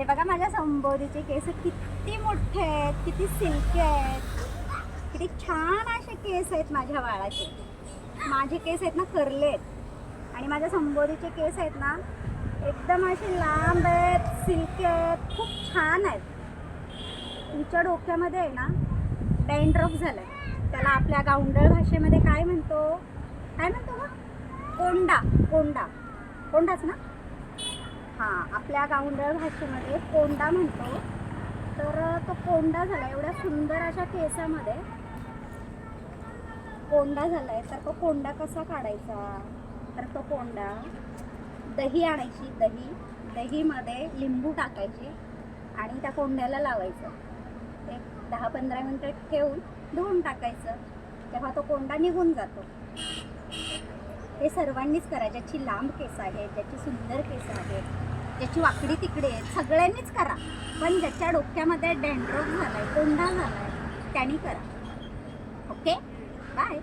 हे बघा माझ्या संबोधीचे केस किती मोठे आहेत किती सिल्की आहेत. किती छान असे केस आहेत माझ्या बाळाचे. माझे केस आहेत ना करले आहेत. आणि माझ्या संबोधीचे केस आहेत ना एकदम असे लांब आहेत सिल्की आहेत खूप छान आहेत. तुमच्या डोक्यामध्ये आहे ना डॅन्ड्रफ आहे त्याला आपल्या गावंडळ भाषेमध्ये काय म्हणतो? काय म्हणतो गं? कोंडा कोंडा. कोंडाच ना? हां आपल्या गावंडळ भाषेमध्ये कोंडा म्हणतो. तर तो कोंडा झाला एवढ्या सुंदर अशा केसामध्ये. कोंडा झालाय तर तो कोंडा कसा काढायचा? तर तो कोंडा दही आणायची दही दहीमध्ये लिंबू टाकायचे आणि त्या कोंड्याला लावायचं. एक दहा पंधरा मिनटं ठेवून धुवून टाकायचं तेव्हा तो कोंडा निघून जातो. हे सर्वांनीच करा ज्याची लांब केस आहे ज्याची सुंदर केस आहे. ज्याची वाकडी तिकडे आहे. सगळ्यांनीच करा. पण ज्याच्या डोक्यामध्ये डॅन्ड्रफ झालाय कोंडा झालाय त्यांनी करा. ओके? बाय.